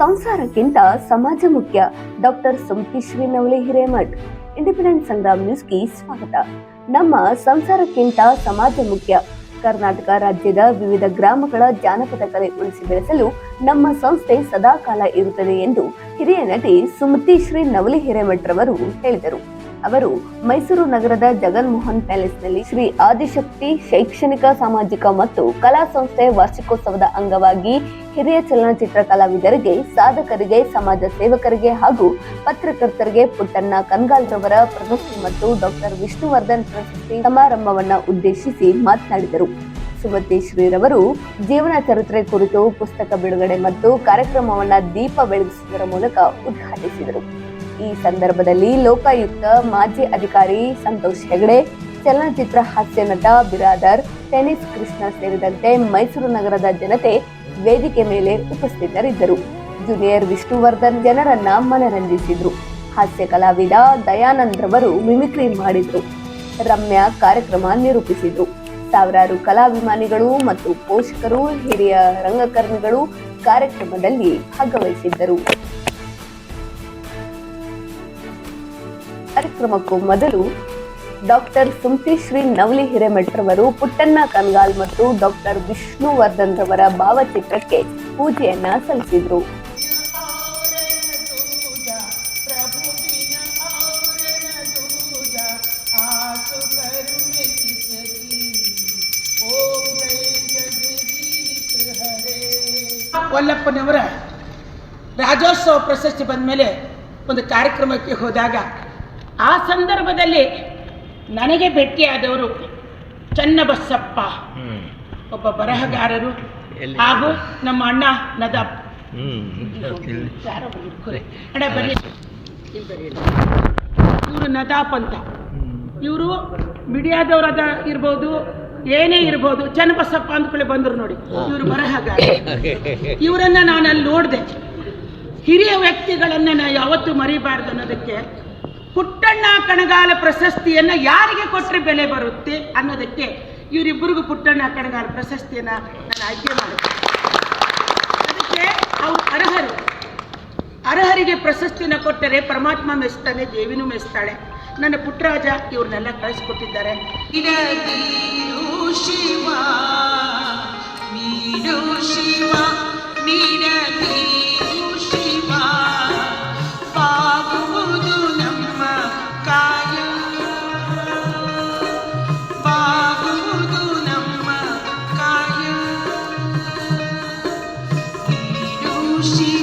ಸಂಸಾರಕ್ಕಿಂತ ಸಮಾಜ ಮುಖ್ಯ. Doctor Sumati Shrinavali Hiremath independent Sangram ನ್ಯೂಸ್ಗೆ ಸ್ವಾಗತ. ನಮ್ಮ ಸಂಸಾರಕ್ಕಿಂತ ಸಮಾಜ ಮುಖ್ಯ. ಕರ್ನಾಟಕ ರಾಜ್ಯದ ವಿವಿಧ ಗ್ರಾಮಗಳ ಜಾನಪದ ಕಲೆ ಉಳಿಸಿ ಬೆಳೆಸಲು ನಮ್ಮ ಸಂಸ್ಥೆ ಸದಾಕಾಲ ಇರುತ್ತದೆ ಎಂದು ಹಿರಿಯ ನಟಿ ಸುಮತಿ ಶ್ರೀ ನವಲಿ ಹಿರೇಮಠ್ರವರು ಹೇಳಿದರು. ಅವರು ಮೈಸೂರು ನಗರದ ಜಗನ್ಮೋಹನ್ ಪ್ಯಾಲೇಸ್ನಲ್ಲಿ ಶ್ರೀ ಆದಿಶಕ್ತಿ ಶೈಕ್ಷಣಿಕ, ಸಾಮಾಜಿಕ ಮತ್ತು ಕಲಾ ಸಂಸ್ಥೆ ವಾರ್ಷಿಕೋತ್ಸವದ ಅಂಗವಾಗಿ ಹಿರಿಯ ಚಲನಚಿತ್ರ ಕಲಾವಿದರಿಗೆ, ಸಾಧಕರಿಗೆ, ಸಮಾಜ ಸೇವಕರಿಗೆ ಹಾಗೂ ಪತ್ರಕರ್ತರಿಗೆ ಪುಟ್ಟಣ್ಣ ಕನ್ಗಾಲ್ರವರ ಪ್ರಶಸ್ತಿ ಮತ್ತು ಡಾಕ್ಟರ್ ವಿಷ್ಣುವರ್ಧನ್ ಪ್ರಶಸ್ತಿ ಸಮಾರಂಭವನ್ನು ಉದ್ದೇಶಿಸಿ ಮಾತನಾಡಿದರು. ಸುಮತಿ ಶ್ರೀರವರು ಜೀವನ ಚರಿತ್ರೆ ಕುರಿತು ಪುಸ್ತಕ ಬಿಡುಗಡೆ ಮತ್ತು ಕಾರ್ಯಕ್ರಮವನ್ನು ದೀಪ ಬೆಳಗಿಸುವುದರ ಮೂಲಕ ಉದ್ಘಾಟಿಸಿದರು. ಈ ಸಂದರ್ಭದಲ್ಲಿ ಲೋಕಾಯುಕ್ತ ಮಾಜಿ ಅಧಿಕಾರಿ ಸಂತೋಷ್ ಹೆಗಡೆ, ಚಲನಚಿತ್ರ ಹಾಸ್ಯ ನಟ ಬಿರಾದರ್, ಟೆನಿಸ್ ಕೃಷ್ಣ ಸೇರಿದಂತೆ ಮೈಸೂರು ನಗರದ ಜನತೆ ವೇದಿಕೆ ಮೇಲೆ ಉಪಸ್ಥಿತರಿದ್ದರು. ಜೂನಿಯರ್ ವಿಷ್ಣುವರ್ಧನ್ ಜನರನ್ನ ಮನರಂಜಿಸಿದ್ರು. ಹಾಸ್ಯ ಕಲಾವಿದ ದಯಾನಂದ್ ರವರು ಮಿಮಿಕ್ರಿ ಮಾಡಿದ್ರು. ರಮ್ಯಾ ಕಾರ್ಯಕ್ರಮ ನಿರೂಪಿಸಿದ್ರು. ಸಾವಿರಾರು ಕಲಾಭಿಮಾನಿಗಳು ಮತ್ತು ಪೋಷಕರು, ಹಿರಿಯ ರಂಗಕರ್ಮಿಗಳು ಕಾರ್ಯಕ್ರಮದಲ್ಲಿ ಭಾಗವಹಿಸಿದ್ದರು. ಕಾರ್ಯಕ್ರಮಕ್ಕೂ ಮೊದಲು ಡಾಕ್ಟರ್ ಸುಮ್ತಿ ಶ್ರೀ ನವಲಿ ಹಿರೇಮಠರವರು ಪುಟ್ಟಣ್ಣ ಕನ್ಗಾಲ್ ಮತ್ತು ಡಾಕ್ಟರ್ ವಿಷ್ಣುವರ್ಧನ್ ರವರ ಭಾವಚಿತ್ರಕ್ಕೆ ಪೂಜೆಯನ್ನ ಸಲ್ಲಿಸಿದ್ರು. ವಲ್ಲಪ್ಪನವರ ರಾಜ್ಯೋತ್ಸವ ಪ್ರಶಸ್ತಿ ಬಂದ ಮೇಲೆ ಒಂದು ಕಾರ್ಯಕ್ರಮಕ್ಕೆ ಹೋದಾಗ ಆ ಸಂದರ್ಭದಲ್ಲಿ ನನಗೆ ಭೇಟಿಯಾದವರು ಚನ್ನಬಸಪ್ಪ. ಒಬ್ಬ ಬರಹಗಾರರು ಹಾಗೂ ನಮ್ಮ ಅಣ್ಣ ನದಾಬ್. ಅಣ್ಣ ಬರ್ರಿ ಇವರು ನದಾಪ್ ಅಂತ. ಇವರು ಮೀಡಿಯಾದವ್ರದ ಇರ್ಬೋದು ಏನೇ ಇರ್ಬೋದು ಚನ್ನಬಸಪ್ಪ ಅಂದ್ಕೊಳ್ಳಿ ಬಂದರು ನೋಡಿ. ಇವರು ಬರಹಗಾರ. ಇವರನ್ನ ನಾನು ಅಲ್ಲಿ ನೋಡಿದೆ. ಹಿರಿಯ ವ್ಯಕ್ತಿಗಳನ್ನ ನಾ ಯಾವತ್ತೂ ಮರಿಬಾರ್ದು ಅನ್ನೋದಕ್ಕೆ ಪುಟ್ಟಣ್ಣ ಕಣಗಾಲ ಪ್ರಶಸ್ತಿಯನ್ನ ಯಾರಿಗೆ ಕೊಟ್ಟರೆ ಬೆಲೆ ಬರುತ್ತೆ ಅನ್ನೋದಕ್ಕೆ ಇವರಿಬ್ಬರಿಗೂ ಪುಟ್ಟಣ್ಣ ಕಣಗಾಲ ಪ್ರಶಸ್ತಿಯನ್ನ ನಾನು ಆಯ್ಕೆ ಮಾಡುತ್ತೇನೆ. ಅದಕ್ಕೆ ಅವರು ಅರ್ಹರು. ಅರ್ಹರಿಗೆ ಪ್ರಶಸ್ತಿನ ಕೊಟ್ಟರೆ ಪರಮಾತ್ಮ ಮೆಚ್ತಾನೆ, ದೇವಿನೂ ಮೆಸ್ತಾಳೆ ನನ್ನ ಪುಟ್ಟರಾಜ ಇವ್ರನ್ನೆಲ್ಲ ಕಳಿಸ್ಕೊಟ್ಟಿದ್ದಾರೆ. ಶಿವ ಶಿವ ನೀಡು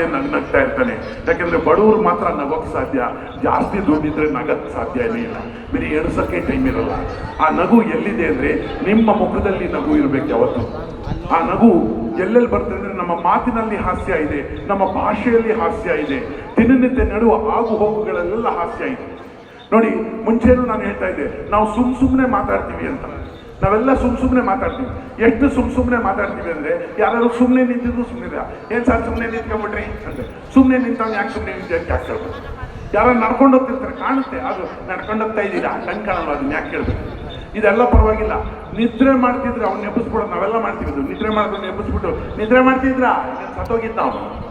ಮಾಡ್ತಾನೆ ನಗ್ ನಗ್ತಾ ಇರ್ತಾನೆ. ಯಾಕಂದ್ರೆ ಬಡವರು ಮಾತ್ರ ನಗೋಕ್ ಸಾಧ್ಯ. ಜಾಸ್ತಿ ದುಡ್ಡಿದ್ರೆ ನಗಕ್ ಸಾಧ್ಯನೇ ಇಲ್ಲ ಬರೀ ಎಣಸಕ್ಕೆ ಟೈಮ್ ಇರಲ್ಲ. ಆ ನಗು ಎಲ್ಲಿದೆ ಅಂದ್ರೆ ನಿಮ್ಮ ಮುಖದಲ್ಲಿ ನಗು ಇರ್ಬೇಕು ಯಾವತ್ತು. ಆ ನಗು ಎಲ್ಲೆಲ್ಲಿ ಬರ್ತದೆ ಅಂದ್ರೆ ನಮ್ಮ ಮಾತಿನಲ್ಲಿ ಹಾಸ್ಯ ಇದೆ, ನಮ್ಮ ಭಾಷೆಯಲ್ಲಿ ಹಾಸ್ಯ ಇದೆ. ದಿನನಿತ್ಯ ನಡುವ ಆಗು ಹೋಗುಗಳಲ್ಲೆಲ್ಲ ಹಾಸ್ಯ ಇದೆ. ನೋಡಿ, ಮುಂಚೆನೂ ನಾನು ಹೇಳ್ತಾ ಇದ್ದೆ, ನಾವು ಸುಮ್ ಸುಮ್ಮನೆ ಮಾತಾಡ್ತೀವಿ ಅಂತ. ನಾವೆಲ್ಲ ಸುಮ್ ಸುಮ್ಮನೆ ಮಾತಾಡ್ತೀವಿ. ಎಷ್ಟು ಸುಮ್ ಸುಮ್ಮನೆ ಮಾತಾಡ್ತೀವಿ ಅಂದ್ರೆ, ಯಾರಾದ್ರು ಸುಮ್ಮನೆ ನಿಂತಿದ್ದು ಸುಮ್ಮನೆ ಏನ್ ಸರ್ ಸುಮ್ಮನೆ ನಿಂತ್ಕೊಂಡ್ಬಿಟ್ರಿ? ಅಂದರೆ ಸುಮ್ಮನೆ ನಿಂತವ್ನು ಯಾಕೆ ಸುಮ್ಮನೆ ನಿಂತ ಅಂತ ಯಾಕೆ ಕೇಳ್ಬೇಕು? ಯಾರು ನಡ್ಕೊಂಡು ಹೋಗ್ತಿರ್ತಾರೆ, ಕಾಣುತ್ತೆ. ಅದು ನಡ್ಕೊಂಡು ಹೋಗ್ತಾ ಇದ್ದೀರಾ ಕಣ್ ಕಾಣಲ್ಲ ಅದನ್ನ ಯಾಕೆ ಕೇಳ್ಬೇಕು? ಇದೆಲ್ಲ ಪರವಾಗಿಲ್ಲ. ನಿದ್ರೆ ಮಾಡ್ತಿದ್ರೆ ಅವ್ನು ನೆಪಿಸ್ಬಿಡೋದು ನಾವೆಲ್ಲ ಮಾಡ್ತೀವಿ ಇದು. ನಿದ್ರೆ ಮಾಡಿದ್ರು ನೆಪಿಸ್ಬಿಟ್ಟು ನಿದ್ರೆ ಮಾಡ್ತಿದ್ರಾ? ಸತ್ತೋಗಿದ್ದ ಅವನು.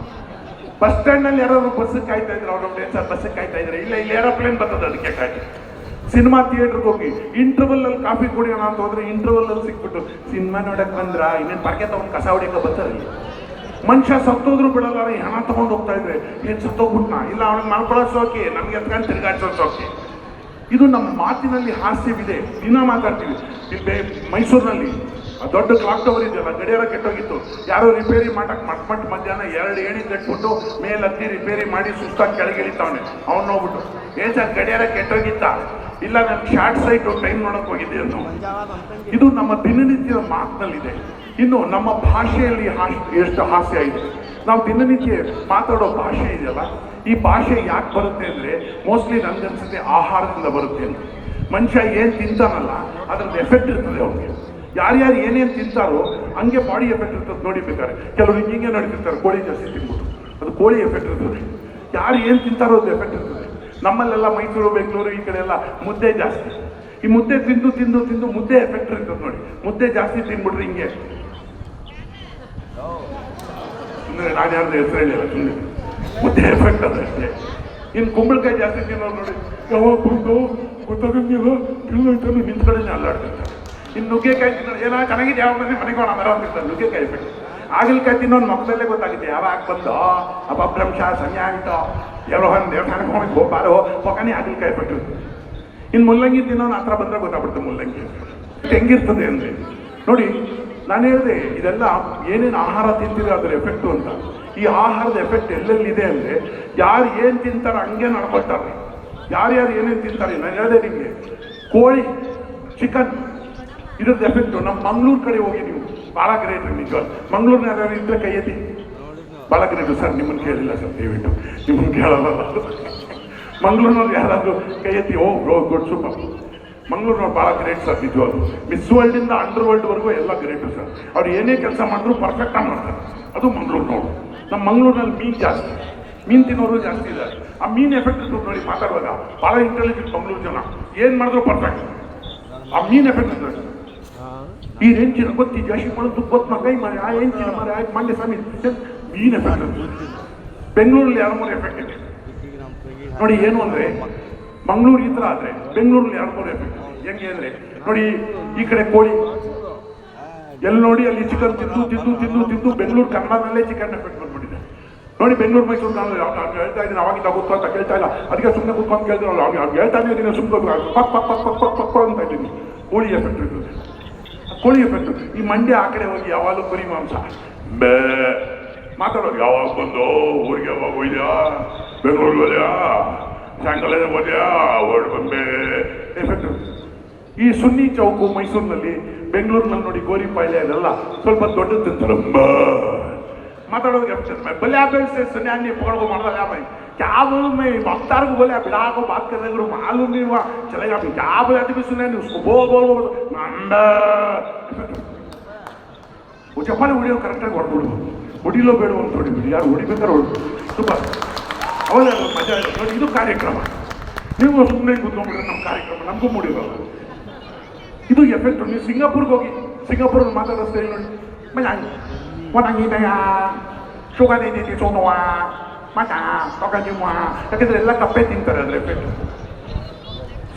ಬಸ್ ಸ್ಟ್ಯಾಂಡ್ನಲ್ಲಿ ಯಾರಾದ್ರು ಬಸ್ ಕಾಯ್ತಾ ಇದ್ರು ಅವ್ರ ಸರ್ ಬಸ್ಸಿಗೆ ಕಾಯ್ತಾ ಇದ್ರೆ? ಇಲ್ಲ, ಇಲ್ಲಿ, ಏರೋಪ್ಲೇನ್ ಬರ್ತದೆ ಅದಕ್ಕೆ ಕಾಯ್ತು ಸಿನಿಮಾ ಥಿಯೇಟ್ರಿಗೆ ಹೋಗಿ ಇಂಟರ್ವಲ್ ಅಲ್ಲಿ ಕಾಫಿ ಕುಡಿಯೋಣ ಅಂತ ಹೋದ್ರೆ ಇಂಟರ್ವಲ್ ಅಲ್ಲಿ ಸಿಕ್ಬಿಟ್ಟು, ಸಿನಿಮಾ ನೋಡಕ್ ಬಂದ್ರ? ಇನ್ನೇನ್ ಪರಕೆ ತಗೊಂಡು ಕಸ ಹೊಡಿಯಕ್ಕೆ ಬರ್ತಾರಲ್ಲ ಮನುಷ್ಯ ಸತ್ತೋದ್ರು ಬಿಡಲ್ಲ ಈ ಹಣ ತಗೊಂಡು ಹೋಗ್ತಾ ಇದ್ರೆ ಏನ್ ಸತ್ತೋಗ್ಬಿಟ್ನ ಇಲ್ಲ, ಅವ್ನಿಗೆ ಮಾಡ್ಕೊಳ್ಳೋ ನಮ್ಗೆ ಎತ್ಕೊಂಡು ತಿರ್ಗಾಡ್ಸೋ ಇದು ನಮ್ಮ ಮಾತಿನಲ್ಲಿ ಹಾಸ್ಯವಿದೆ, ದಿನ ಮಾತಾಡ್ತೀವಿ. ಇಲ್ಲಿ ಮೈಸೂರಿನಲ್ಲಿ ದೊಡ್ಡ ಕ್ಲಾಕ್ ಟವರ್ ಇದೆಯಲ್ಲ, ಗಡಿಯಾರ ಕೆಟ್ಟೋಗಿತ್ತು. ಯಾರೋ ರಿಪೇರಿ ಮಾಡಕ್ಕೆ ಮಟ್ ಮಟ್ ಮಧ್ಯಾಹ್ನ ಎರಡು ಏಣಿ ಕಟ್ಬಿಟ್ಟು ಮೇಲೆ ಹತ್ತಿ ರಿಪೇರಿ ಮಾಡಿ ಸುಸ್ತಾಗಿ ಕೆಳಗಿಳಿತಾವನೆ ಅವ್ನು ನೋಡ್ಬಿಟ್ಟು, ಏನ್ ಸರ್, ಗಡಿಯಾರ ಕೆಟ್ಟೋಗಿತ್ತ? ಇಲ್ಲ, ನಾನು ಶಾರ್ಟ್ ಸೈಟ್ ಟೈಮ್ ನೋಡಕ್ ಹೋಗಿದ್ದೆ ಅನ್ನೋ ಇದು ನಮ್ಮ ದಿನನಿತ್ಯದ ಮಾತಿನಲ್ಲಿದೆ. ಇನ್ನು ನಮ್ಮ ಭಾಷೆಯಲ್ಲಿ ಎಷ್ಟು ಹಾಸ್ಯ ಇದೆ. ನಾವು ದಿನನಿತ್ಯ ಮಾತಾಡೋ ಭಾಷೆ ಇದೆಯಲ್ಲ, ಈ ಭಾಷೆ ಯಾಕೆ ಬರುತ್ತೆ ಅಂದರೆ ಮೋಸ್ಟ್ಲಿ ನನಗನ್ಸುತ್ತೆ ಆಹಾರದಿಂದ ಬರುತ್ತೆ ಅಂತ. ಮನುಷ್ಯ ಏನು ತಿಂತಾನಲ್ಲ, ಅದ್ರದ್ದು ಎಫೆಕ್ಟ್ ಇರ್ತದೆ ಅವ್ರಿಗೆ. ಯಾರ್ಯಾರು ಏನೇನು ತಿಂತಾರೋ, ಹಂಗೆ ಬಾಡಿ ಎಫೆಕ್ಟ್ ಇರ್ತದೆ ನೋಡಿ ಬೇಕಾದ್ರೆ. ಕೆಲವರು ಹಿಂಗೆ ಹಿಂಗೆ ನಡೀತಿರ್ತಾರೆ, ಕೋಳಿ ಜಾಸ್ತಿ ತಿನ್ಬೋದು ಅದು ಕೋಳಿ ಎಫೆಕ್ಟ್ ಇರ್ತದೆ. ಯಾರು ಏನು ತಿಂತಾರೋ ಅದು ಎಫೆಕ್ಟ್ ಇರ್ತದೆ. ನಮ್ಮಲ್ಲೆಲ್ಲ ಮೈಸೂರು, ಬೆಂಗಳೂರು ಈ ಕಡೆ ಎಲ್ಲ ಮುದ್ದೆ ಜಾಸ್ತಿ. ಈ ಮುದ್ದೆ ತಿಂದು ತಿಂದು ತಿಂದು ಮುದ್ದೆ ಎಫೆಕ್ಟ್ ಇರ್ತದೆ ನೋಡಿ. ಮುದ್ದೆ ಜಾಸ್ತಿ ತಿನ್ಬಿಟ್ರೆ ಹಿಂಗೆ. ಸುಮ್ಮನೆ ನಾನು ಯಾರ್ದು ಹೆಸರು ಸುಮ್ಮನೆ ಮುದ್ದೆ ಎಫೆಕ್ಟ್ ಅದಷ್ಟೇ ಇನ್ನು ಕುಂಬಳಕಾಯಿ ಜಾಸ್ತಿ ತಿನ್ನೋರು ನೋಡಿ ಯಾವಾಗ ಬಂದು ಗೊತ್ತಾಗಂಗಿಲ್ಲ ತಿಳ್ದೈತಾನು ನಿಂತ ಕಡೆನೇ ಅಲ್ಲಾಡ್ತಿರ್ತಾರೆ. ಇನ್ನು ನುಗ್ಗೆಕಾಯಿ ತಿನ್ನೋದು ಏನೋ ಚೆನ್ನಾಗಿದೆ ಯಾವ ಮನೆ ಮನೆಗೆ ಹೋಣ ಅಂತಿರ್ತಾರೆ ನುಗ್ಗೆಕಾಯಿ ಎಫೆಕ್ಟ್ ಆಗಲಕಾಯಿ ತಿನ್ನೋನು ಮಕ್ಕಳಲ್ಲೇ ಗೊತ್ತಾಗುತ್ತೆ, ಯಾವಾಗ ಬಂದು? ಅಪಭ್ರಂಶ ಸಮಯ ಒಂದು ದೇವಸ್ಥಾನಕ್ಕೆ ಹೋಗಿ ಹೋಗ್ಬಾರೋ ಆಗಲಕಾಯಿ ಎಫೆಕ್ಟ್ ಇರುತ್ತೆ ಇನ್ನು ಮುಲ್ಲಂಗಿ ತಿನ್ನೋನು ಹತ್ರ ಬಂದ್ರೆ ಗೊತ್ತಾಗ್ಬಿಡ್ತು ಮುಲ್ಲಂಗಿ. ಹೆಂಗಿರ್ತದೆ ಅಂದರೆ. ನೋಡಿ, ನಾನು ಹೇಳಿದೆ, ಇದೆಲ್ಲ ಏನೇನು ಆಹಾರ ತಿಂತೀರಿ ಅದರ ಎಫೆಕ್ಟು ಅಂತ. ಈ ಆಹಾರದ ಎಫೆಕ್ಟ್ ಎಲ್ಲೆಲ್ಲಿದೆ ಅಂದರೆ, ಯಾರು ಏನು ತಿಂತಾರೆ ಹಂಗೆ ನಡ್ಕೊಳ್ತಾರೆ. ಯಾರ್ಯಾರು ಏನೇನು ತಿಂತಾರೆ, ನಾನು ಹೇಳಿದೆ ನಿಮಗೆ. ಕೋಳಿ ಚಿಕನ್ ಇದ್ರದ್ದು ಎಫೆಕ್ಟು ನಮ್ಮ ಮಂಗ್ಳೂರು ಕಡೆ ಹೋಗಿ ನೀವು ಭಾಳ ಗ್ರೇಟ್ ನಿಜವಾಗ ಮಂಗ್ಳೂರಿನ ಯಾರು ಇದ್ದರೆ ಕೈ ಎತ್ತಿ ಭಾಳ ಸರ್, ನಿಮ್ಮನ್ನು ಕೇಳಿಲ್ಲ, ಸರ್, ದಯವಿಟ್ಟು. ನಿಮ್ಮನ್ನು ಕೇಳಲ್ಲ. ಮಂಗಳೂರಿನವ್ರು ಯಾರಾದರೂ ಕೈ ಎತ್ತಿ, ಓ ಬ್ರೋ ಗುಡ್, ಸೂಪರ್. ಮಂಗಳೂರಿನವ್ರು ಭಾಳ ಗ್ರೇಟ್, ಸರ್ ನಿಜವಾಗ್ಲು ಮಿಸ್ ವರ್ಲ್ಡಿಂದ ಅಂಡರ್ ವರ್ಲ್ಡ್ವರೆಗೂ ಎಲ್ಲ ಗ್ರೇಟು, ಸರ್. ಅವ್ರು ಏನೇ ಕೆಲಸ ಮಾಡಿದ್ರು ಪರ್ಫೆಕ್ಟಾಗಿ ಮಾಡ್ತಾರೆ. ಅದು ಮಂಗಳೂರಿನವ್ರು ನಮ್ಮ ಮಂಗಳೂರಿನಲ್ಲಿ ಮೀನು ಜಾಸ್ತಿ. ಮೀನು ತಿನ್ನೋರು ಜಾಸ್ತಿ ಇದ್ದಾರೆ. ಆ ಮೀನು ಎಫೆಕ್ಟ್ ಇರ್ತದೆ ನೋಡಿ, ಮಾತಾಡುವಾಗ. ಭಾಳ ಇಂಟೆಲಿಜೆಂಟ್ ಮಂಗಳೂರು ಜನ. ಏನು ಮಾಡಿದ್ರು ಪರ್ಫೆಕ್ಟ್ ಆ ಮೀನು ಎಫೆಕ್ಟ್ ಇರ್ತದೆ. ಈ ರೇಂಜಿನ ಗೊತ್ತಿ ಜಾಸ್ತಿ ಮಾಡೋದು ಗೊತ್ತು? ಕೈ ಮಾಡಿ ಆ ಹೆಂಚಿನ ಮಾಡಿ ಆಯ್ತು ಮಂಡ್ಯ ಸ್ವಾಮಿ. ಮೀನ್ ಎಫೆಕ್ಟ್ ಬೆಂಗಳೂರಲ್ಲಿ ಎರಡು ಮೂರು ಎಫೆಕ್ಟ್ ಇದೆ? ನೋಡಿ ಏನು ಅಂದ್ರೆ, ಮಂಗಳೂರು ಈ ಥರ ಆದ್ರೆ ಬೆಂಗಳೂರಲ್ಲಿ ಎರಡು ಮೂರು ಎಫೆಕ್ಟ್ ಹೆಂಗೆ ಅಂದ್ರೆ, ನೋಡಿ ಈ ಕಡೆ ಕೋಳಿ. ಎಲ್ಲಿ ನೋಡಿ ಅಲ್ಲಿ ಚಿಕನ್ ತಿಂದು ತಿಂದು ತಿಂದು ತಿಂದು ಬೆಂಗಳೂರು ಕನ್ನಡದಲ್ಲೇ ಚಿಕನ್ ಎಫೆಕ್ಟ್ ಬಂದ್ಬಿಟ್ಟಿದೆ. ನೋಡಿ ಬೆಂಗಳೂರು ಮೈಸೂರು ನಾನು ಹೇಳ್ತಾ ಇದ್ದೀನಿ, ಅವಾಗಿಂದ ಗೊತ್ತು ಅಂತ ಕೇಳ್ತಾ ಇಲ್ಲ. ಅದಕ್ಕೆ ಸುಮ್ಮನೆ ಕೂತ್ಕೊಂಡು ಕೇಳ್ತೀರಲ್ಲ ಅವ್ರು ಹೇಳ್ತಾ ಇದ್ದೀನಿ ಸುಮ್ಮನೆ ಪಕ್ ಪಕ್ ಪಕ್ ಪಕ್ ಪಕ್ ಅಂತ ಇದ್ದೀನಿ. ಕೋಳಿ ಎಫೆಕ್ಟ್ ಇರ್ತದೆ. ಕೋಳಿ ಎಫೆಕ್ಟ್ ಈ ಮಂಡ್ಯ ಆ ಕಡೆ ಹೋಗಿ ಯಾವಾಗಲೂ ಕುರಿ ಮಾಂಸ. ಬೇ ಮಾತಾಡೋದು ಯಾವಾಗ ಬಂದು ಊರಿಗೆ ಯಾವಾಗ ಹೋಯ್ದ್ಯಾ ಬೆಂಗಳೂರಿಗೆ ಹೋದ್ಯಾ ಸಾಯಂಕಾಲ ಹೋದ್ಯಾ ಹೊರಡು ಬಂದೆ ಎಫೆಕ್ಟ್ ಈ ಸುನ್ನಿ ಚೌಕು ಮೈಸೂರಿನಲ್ಲಿ ಬೆಂಗಳೂರಿನಲ್ಲಿ ನೋಡಿ ಗೋರಿ ಪಾಯ್ಲೆ ಅದೆಲ್ಲ ಸ್ವಲ್ಪ ದೊಡ್ಡದು ತಿಂತಾರೆ ಬಾ माताड़ो भले आप से सुनिया नहीं पकड़ को मार लगा भाई क्या बोलूं मैं वक्तार को बोले बिड़ा को बात करने को मालूम नहीं हुआ चलेगा भाई क्या बोले भी सुना नहीं उसको बोल बोल बोल नंदा वो ಚಪ್ಪಾಳೆ ಹೊಡಿಯೋ ಕರೆಕ್ಟಾಗಿ ಹೊಡ್ಬಿಡು ಹೊಡಿಲೋ ಬೇಡ ಅಂತ ಹೊಡಿಬಿಡಿ. ಯಾರು ಹೊಡಿಬೇಕಾದ್ರೆ ಹೊಡಿಬಿಡಿ ತುಂಬ. ಅವಾಗ ಮಜಾ ನೋಡಿ, ಇದು ಕಾರ್ಯಕ್ರಮ. ನೀವು ಸುಮ್ಮನೆ ಕೂತ್ಕೊಂಡ್ಬಿಟ್ರೆ ನಮ್ಮ ಕಾರ್ಯಕ್ರಮ. ನಮಗೂ ಮೂಡಿರೋಲ್ಲ ಇದು ಎಫೆಕ್ಟ್ ನೀವು ಸಿಂಗಾಪುರ್ಗೆ ಹೋಗಿ ಸಿಂಗಾಪುರಲ್ಲಿ ಮಾತಾಡೋ ಸ್ಟೈಲ್ ನೋಡಿ. ಮಜಾಂಗ್ ಒಣಗಿದೆಯಾ? ಶುಗರ್ ಏನಿದೆ? ಸೋನುವ ಮಜಾ ತೊಗೊಂಡಿವ ಯಾಕಂದ್ರೆ ಎಲ್ಲ ಕಪ್ಪೆ ತಿಂತಾರೆ ಅದ್ರ ಎಫೆಕ್ಟ್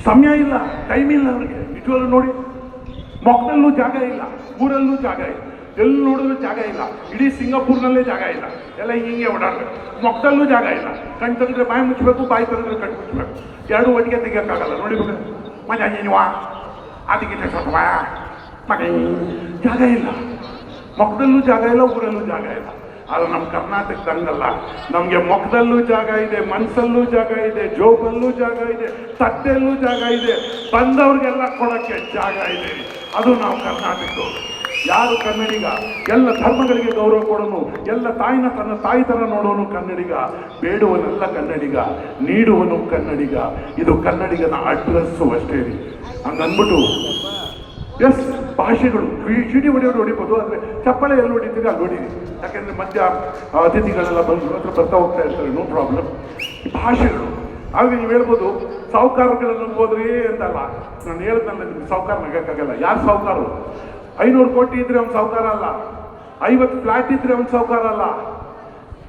ಸಮಯ ಇಲ್ಲ. ಟೈಮ್ ಇಲ್ಲ ಅವ್ರಿಗೆ. ನಿಜವಾಗ್ಲೂ ನೋಡಿ. ಮೊಕ್ಕಲ್ಲೂ ಜಾಗ ಇಲ್ಲ. ಊರಲ್ಲೂ ಜಾಗ ಇಲ್ಲ. ಎಲ್ಲಿ ನೋಡಿದ್ರು ಜಾಗ ಇಲ್ಲ. ಇಡೀ ಸಿಂಗಾಪುರ್ನಲ್ಲೇ ಜಾಗ ಇಲ್ಲ. ಎಲ್ಲ ಹಿಂಗೆ ಓಡಾಡ್ಬೇಕು ಮೊಕ್ಕದಲ್ಲೂ ಜಾಗ ಇಲ್ಲ. ಕಣ್ ತಂದ್ರೆ ಬಾಯಿ ಮುಚ್ಚಬೇಕು ಬಾಯಿ ತಂದ್ರೆ ಕಣ್ ಮುಚ್ಚಬೇಕು ಎರಡು ಒಟ್ಟಿಗೆ ತೆಗಿಯೋಕ್ಕಾಗಲ್ಲ. ನೋಡಿ ಬೇಕು ಮಜಾ ನೀನುವಾ ಅದಕ್ಕೆ ಸ್ವಲ್ಪ ಮಗ ಜಾಗ ಇಲ್ಲ. ಮೊಕ್ಕದಲ್ಲೂ ಜಾಗ ಇಲ್ಲ, ಊರಲ್ಲೂ ಜಾಗ ಇಲ್ಲ. ಆದ್ರೆ ನಮ್ಮ ಕರ್ನಾಟಕದ ಹಂಗಲ್ಲ. ನಮಗೆ ಮೊಕ್ಕದಲ್ಲೂ ಜಾಗ ಇದೆ ಮನಸ್ಸಲ್ಲೂ ಜಾಗ ಇದೆ, ಜೋಬಲ್ಲೂ ಜಾಗ ಇದೆ, ತಟ್ಟೆಲ್ಲೂ ಜಾಗ ಇದೆ. ಬಂದವ್ರಿಗೆಲ್ಲ ಕೊಡೋಕ್ಕೆ ಜಾಗ ಇದೆ. ಅದು ನಾವು ಕರ್ನಾಟಕದವರು. ಯಾರು ಕನ್ನಡಿಗ? ಎಲ್ಲ ಧರ್ಮಗಳಿಗೆ ಗೌರವ ಕೊಡೋನು, ಎಲ್ಲ ತಾಯಿನ ತನ್ನ ತಾಯಿ ಥರ ನೋಡೋನು ಕನ್ನಡಿಗ. ಬೇಡುವನೆಲ್ಲ ಕನ್ನಡಿಗ, ನೀಡುವನು ಕನ್ನಡಿಗ. ಇದು ಕನ್ನಡಿಗನ ಅಡ್ರೆಸ್ಸು ಅಷ್ಟೇ ರೀ. ಹಂಗಂದ್ಬಿಟ್ಟು, ಎಸ್, ಭಾಷೆಗಳು. ಸಿಡಿ ಹೊಡೆಯೋರು ಹೊಡಿಬೋದು, ಆದರೆ ಚಪ್ಪಳೆ ಎಲ್ಲಿ ಹೊಡಿತೀರಿ, ಅಲ್ಲಿ ಹೊಡೀರಿ. ಯಾಕೆಂದರೆ ಮಧ್ಯ ಅತಿಥಿಗಳೆಲ್ಲ ಬಂದು ಹತ್ರ ಬರ್ತಾ ಹೋಗ್ತಾ ಇರ್ತಾರೆ, ನೋ ಪ್ರಾಬ್ಲಮ್. ಭಾಷೆಗಳು. ಆಗ ನೀವು ಹೇಳ್ಬೋದು, ಸಾಹುಕಾರಗಳನ್ನು ಹೋದ್ರಿ ಅಂತಲ್ಲ. ನಾನು ಹೇಳ್ದಲ್ಲ ನಿಮ್ಗೆ ಸಾಹುಕಾರ ನಗಕ್ಕಾಗಲ್ಲ ಯಾರು ಸಾಹುಕಾರು ಐನೂರು ಕೋಟಿ ಇದ್ರೆ ಅವ್ನು ಸಾಹುಕಾರ ಅಲ್ಲ. ಐವತ್ತು ಫ್ಲಾಟ್ ಇದ್ರೆ ಅವ್ನು ಸಾವುಕಾರ ಅಲ್ಲ.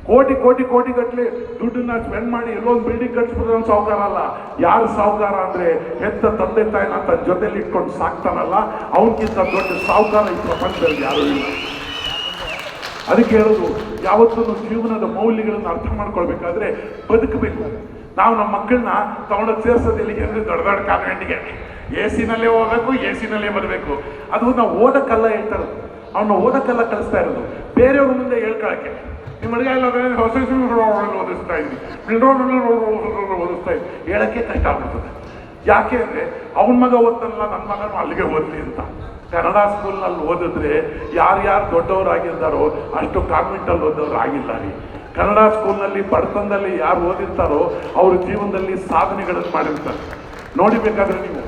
ಕೋಟಿ ಕೋಟಿ ಕೋಟಿ ಗಟ್ಟಲೆ ದುಡ್ಡನ್ನ ಸ್ಪೆಂಡ್ ಮಾಡಿ ಎಲ್ಲೊಂದು ಬಿಲ್ಡಿಂಗ್ ಕಟ್ಸ್ಬಿಟ್ರೆ ಅವ್ನು ಸಾವುಕಾರ ಅಲ್ಲ. ಯಾರು ಸಾಹುಕಾರ ಅಂದ್ರೆ ಹೆತ್ತ ತಂದೆ ತಾಯಿನ ತನ್ನ ಜೊತೆಲಿ ಇಟ್ಕೊಂಡು ಸಾಕ್ತಾನಲ್ಲ ಅವನಕ್ಕಿಂತ ದೊಡ್ಡ ಸಾಹುಕಾರ ಈ ಪ್ರಪಂಚದಲ್ಲಿ ಯಾರು ಇಲ್ಲ. ಅದಕ್ಕೆ ಹೇಳೋದು, ಯಾವತ್ತೂ ಜೀವನದ ಮೌಲ್ಯಗಳನ್ನು ಅರ್ಥ ಮಾಡ್ಕೊಳ್ಬೇಕಾದ್ರೆ ಬದುಕಬೇಕು. ನಾವು ನಮ್ಮ ಮಕ್ಕಳನ್ನ ತಗೊಂಡೋಗಿ ಸೇರ್ಸೋದಿಲ್ಲ ಎಂದ್ರೆ ದೊಡ್ಡ ದೊಡ್ಡ ಕಾನ್ವೆಂಟ್ಗೆ ಎ ಸಿನಲ್ಲೇ ಹೋಗ್ಬೇಕು ಎ ಸಿನಲ್ಲೇ ಬರಬೇಕು. ಅದು ನಾವು ಓದಕ್ಕಲ್ಲ ಹೇಳ್ತಾರೆ ಅವನ್ನ ಓದಕ್ಕೆಲ್ಲ ಕಲಿಸ್ತಾ ಇರೋದು. ಬೇರೆಯವ್ರ ಮುಂದೆ ಹೇಳ್ಕೊಳಕ್ಕೆ. ನಿಮ್ಮ ಅಡುಗೆ ಎಲ್ಲ ಹೊಸ ಓದಿಸ್ತಾ ಇದ್ವಿ ಓದಿಸ್ತಾ ಇದ್ವಿ ಹೇಳಕ್ಕೆ ಕಷ್ಟ ಆಗ್ಬಿಡ್ತದೆ. ಯಾಕೆ ಅಂದರೆ, ಅವನ ಮಗ ಓದ್ತಲ್ಲ ನನ್ನ ಮಗನೂ ಅಲ್ಲಿಗೆ ಓದಲಿ ಅಂತ. ಕನ್ನಡ ಸ್ಕೂಲ್ನಲ್ಲಿ ಓದಿದ್ರೆ ಯಾರ್ಯಾರು ದೊಡ್ಡವರಾಗಿದ್ದಾರೋ, ಅಷ್ಟು ಕಾನ್ವೆಂಟಲ್ಲಿ ಓದೋರು ಆಗಿಲ್ಲ ರೀ. ಕನ್ನಡ ಸ್ಕೂಲ್ನಲ್ಲಿ ಬಡತನದಲ್ಲಿ ಯಾರು ಓದಿರ್ತಾರೋ, ಅವ್ರ ಜೀವನದಲ್ಲಿ ಸಾಧನೆಗಳನ್ನು ಮಾಡಿರ್ತಾರೆ. ನೋಡಿಬೇಕಾದ್ರೆ ನೀವು.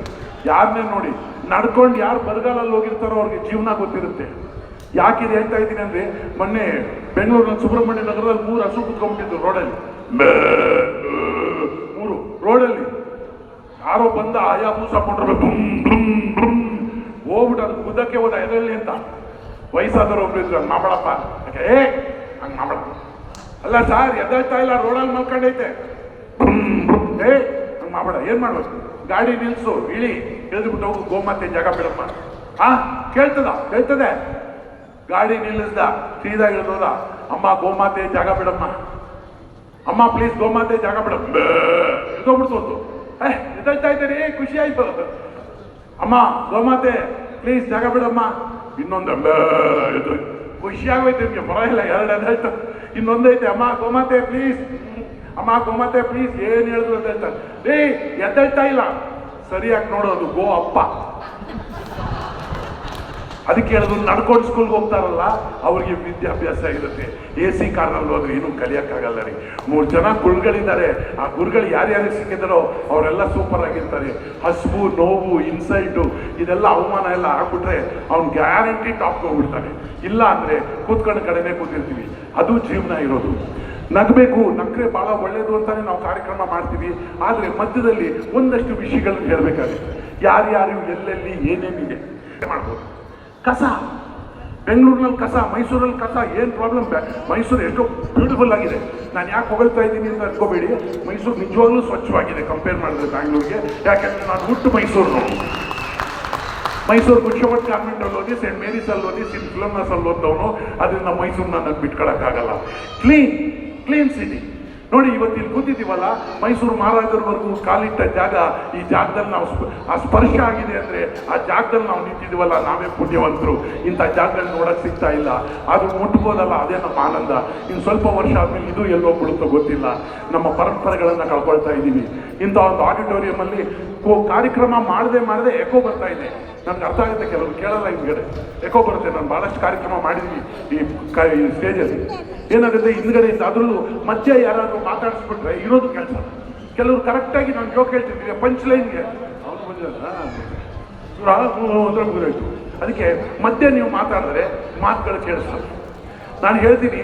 ಯಾರನ್ನೇ ನೋಡಿ? ನಡ್ಕೊಂಡು ಯಾರು ಬರಗಾಲಲ್ಲಿ ಹೋಗಿರ್ತಾರೋ ಅವ್ರಿಗೆ ಜೀವನ ಗೊತ್ತಿರುತ್ತೆ. ಯಾಕೆ ಇದು ಹೇಳ್ತಾ ಇದ್ದೀನಿ ಅಂದ್ರೆ, ಮೊನ್ನೆ ಬೆಂಗಳೂರಿನ ಸುಬ್ರಹ್ಮಣ್ಯ ನಗರದಲ್ಲಿ ಮೂರು ಹಸು ಕುತ್ಕೊಂಡ್ಬಿಟ್ಟಿದ್ರು ರೋಡಲ್ಲಿ. ಮೂರು. ರೋಡಲ್ಲಿ. ಯಾರೋ ಬಂದ ಆಯಾ ಮೂಸ ಕೊಟ್ಟರು ಹೋಗ್ಬಿಟ್ಟು ಅದು ಕುದಕ್ಕೆ ಹೋದ ಎದರಲ್ಲಿ ಅಂತ? ವಯಸ್ಸಾದವರು ಒಬ್ರು ಇದ್ರು, ಹಂಗೆ ಮಾಡಪ್ಪ ಏ, ಹಂಗೆ ಮಾಡಪ್ಪ ಅಲ್ಲ ಸಾರ್ ಎದ್ದೇಳ್ತಾ ಇಲ್ಲ, ರೋಡಲ್ಲಿ ಮಲ್ಕೊಂಡೈತೆ. ಏ, ಹಂಗೆ ಮಾಡಬೇಡ, ಏನು ಮಾಡ್ಬೇಕು? ಗಾಡಿ ನಿಲ್ಸು, ಇಳಿ. ಇಳಿದ್ಬಿಟ್ಟು ಹೋಗು, ಗೋಮಾತೆ ಜಾಗ ಬಿಡಪ್ಪ. ಹಾ ಕೇಳ್ತದ, ಕೇಳ್ತದೆ. ಗಾಡಿ ನಿಲ್ಲಿಸ್ದ ಸೀದಾಗಿರ್ತದ ಅಮ್ಮ, ಗೋಮಾತೆ ಜಾಗ ಬಿಡಮ್ಮ. ಅಮ್ಮ ಪ್ಲೀಸ್ ಗೋಮಾತೆ ಜಾಗ ಬಿಡ. ಇಳ್ದೋಗ್ಬಿಡ್ತು ಒಂದು ಏ ಇದ್ದೀರಿ, ಖುಷಿ ಆಯ್ತು. ಅಮ್ಮ, ಗೋಮಾತೆ ಪ್ಲೀಸ್ ಜಾಗ ಬಿಡಮ್ಮ. ಇನ್ನೊಂದು ಇದು ಖುಷಿ ಆಗೋಯ್ತು ನಿಮ್ಗೆ ಪರವಾಗಿಲ್ಲ ಎರಡು ಇನ್ನೊಂದು ಇನ್ನೊಂದೈತೆ ಅಮ್ಮ, ಗೋಮಾತೆ ಪ್ಲೀಸ್ ಅಮ್ಮ, ಗೋಮಾತೆ ಪ್ಲೀಸ್ ಏನು ಹೇಳಿದ್ರು ಅಂತ ಹೇಳ್ತಾರೆ ಏಯ್ ಎದ್ದಾಯ್ತಾ ಇಲ್ಲ. ಸರಿಯಾಗಿ ನೋಡೋದು ಗೋ ಅಪ್ಪ. ಅದಕ್ಕೆ ಹೇಳಿದ್ರು ನಡ್ಕೊಂಡು ಸ್ಕೂಲ್ಗೆ ಹೋಗ್ತಾರಲ್ಲ, ಅವ್ರಿಗೆ ವಿದ್ಯಾಭ್ಯಾಸ ಇರುತ್ತೆ. ಎ ಸಿ ಕಾರ್ನಲ್ಲಿ ಹೋದ್ರೆ ಏನೂ ಕಲಿಯೋಕ್ಕಾಗಲ್ಲ ರೀ. ಮೂರು ಜನ ಗುರುಗಳಿದ್ದಾರೆ. ಆ ಗುರುಗಳು ಯಾರ್ಯಾರು ಸಿಕ್ಕಿದಾರೋ ಅವರೆಲ್ಲ ಸೂಪರ್ ಆಗಿರ್ತಾರೆ. ಹಸ್ಬು ನೋವು ಇನ್ಸೈಟು ಇದೆಲ್ಲ ಅವಮಾನ ಎಲ್ಲ ಹಾಕ್ಬಿಟ್ರೆ ಅವ್ನು ಗ್ಯಾರಂಟಿ ಟಾಪ್ ಹೋಗ್ಬಿಡ್ತಾನೆ. ಇಲ್ಲ ಅಂದರೆ ಕೂತ್ಕೊಂಡು ಕಡೆನೇ ಕೂತಿರ್ತೀವಿ. ಅದು ಜೀವನ ಇರೋದು. ನಗಬೇಕು ನಕ್ರೆ ಬಹಳ ಒಳ್ಳೆಯದು ಅಂತಾನೆ ನಾವು ಕಾರ್ಯಕ್ರಮ ಮಾಡ್ತೀವಿ. ಆದರೆ ಮಧ್ಯದಲ್ಲಿ ಒಂದಷ್ಟು ವಿಷಯಗಳನ್ನು ಹೇಳಬೇಕಾಗುತ್ತೆ. ಯಾರ್ಯಾರು, ಎಲ್ಲೆಲ್ಲಿ, ಏನೇನಿದೆ ಮಾಡ್ಬೋದು. ಕಸ. ಬೆಂಗಳೂರಿನಲ್ಲಿ ಕಸ, ಮೈಸೂರಲ್ಲಿ ಕಸ, ಏನು ಪ್ರಾಬ್ಲಮ್ ಮೈಸೂರು ಎಷ್ಟೋ ಬ್ಯೂಟಿಫುಲ್ ಆಗಿದೆ. ನಾನು ಯಾಕೆ ಹೊಗಳ್ತಾ ಇದ್ದೀನಿ ಅಂತ ಅನ್ಕೋಬೇಡಿ. ಮೈಸೂರು ನಿಜವಾಗ್ಲೂ ಸ್ವಚ್ಛವಾಗಿದೆ ಕಂಪೇರ್ ಮಾಡಿದ್ರೆ ಬ್ಯಾಂಗ್ಳೂರಿಗೆ. ಯಾಕೆಂದ್ರೆ ನಾನು ಹುಟ್ಟು ಮೈಸೂರು ಮೈಸೂರು ಗುರುಶಮಠ ಅಲ್ಲಿ ಓದಿ ಸೆಂಟ್ ಹೋಗಿ ಓದಿ ಫಿಲಮ್ನಸ್ ಅಲ್ಲಿ ಓದ್ದವನು. ಅದರಿಂದ ಮೈಸೂರನ್ನ ನನಗೆ ಬಿಟ್ಕೊಳಕ್ಕಾಗಲ್ಲ ಕ್ಲೀನ್ ಕ್ಲೀನ್ ಸಿಟಿ ನೋಡಿ ಇವತ್ತು ಇಲ್ಲಿ ಕೂತಿದ್ದೀವಲ್ಲ, ಮೈಸೂರು ಮಹಾರಾಜರವರೆಗೂ ಕಾಲಿಟ್ಟ ಜಾಗ, ಈ ಜಾಗದಲ್ಲಿ ನಾವು ಆ ಸ್ಪರ್ಶ ಆಗಿದೆ ಅಂದರೆ ಆ ಜಾಗದಲ್ಲಿ ನಾವು ನಿಂತಿದ್ದೀವಲ್ಲ, ನಾವೇ ಪುಣ್ಯವಂತರು. ಇಂಥ ಜಾಗದಲ್ಲಿ ನೋಡಕ್ಕೆ ಸಿಗ್ತಾ ಇಲ್ಲ. ಅದು ಮುಟ್ಬೋದಲ್ಲ, ಅದೇ ನಮ್ಮ ಆನಂದ. ಇನ್ನು ಸ್ವಲ್ಪ ವರ್ಷ ಆದಮೇಲೆ ಇದು ಎಲ್ಲೋ ಬಿಡುತ್ತೋ ಗೊತ್ತಿಲ್ಲ. ನಮ್ಮ ಪರಂಪರೆಗಳನ್ನು ಕಳ್ಕೊಳ್ತಾ ಇದ್ದೀವಿ. ಇಂಥ ಒಂದು ಆಡಿಟೋರಿಯಮಲ್ಲಿ ಕಾರ್ಯಕ್ರಮ ಮಾಡದೆ ಮಾಡದೆ ಎಕೋ ಬರ್ತಾ ಇದೆ. ನನಗೆ ಅರ್ಥ ಆಗುತ್ತೆ, ಕೆಲವರು ಕೇಳಲ್ಲ ಹಿಂದ್ಗಡೆ. ಎಕೋ ಬರುತ್ತೆ, ನಾನು ಭಾಳಷ್ಟು ಕಾರ್ಯಕ್ರಮ ಮಾಡಿದ್ವಿ ಈ ಸ್ಟೇಜಲ್ಲಿ. ಏನಾಗುತ್ತೆ, ಹಿಂದ್ಗಡೆಯಿಂದ ಅದರಲ್ಲೂ ಮಧ್ಯೆ ಯಾರಾದರೂ ಮಾತಾಡಿಸ್ಬಿಟ್ರೆ ಇರೋದು ಕೆಲಸ. ಕೆಲವರು ಕರೆಕ್ಟಾಗಿ ನಾನು ಜೋಕ್ ಹೇಳ್ತಿದ್ದೀನಿ ಪಂಚ್ ಲೈನ್ಗೆ. ಅವ್ರು ಮುಗಿದೋಯ್ತು ಅದಕ್ಕೆ ಮಧ್ಯೆ ನೀವು ಮಾತಾಡಿದ್ರೆ ಮಾತುಗಳು ಕೇಳಿಸ್ತಾರೆ. ನಾನು ಹೇಳ್ತೀನಿ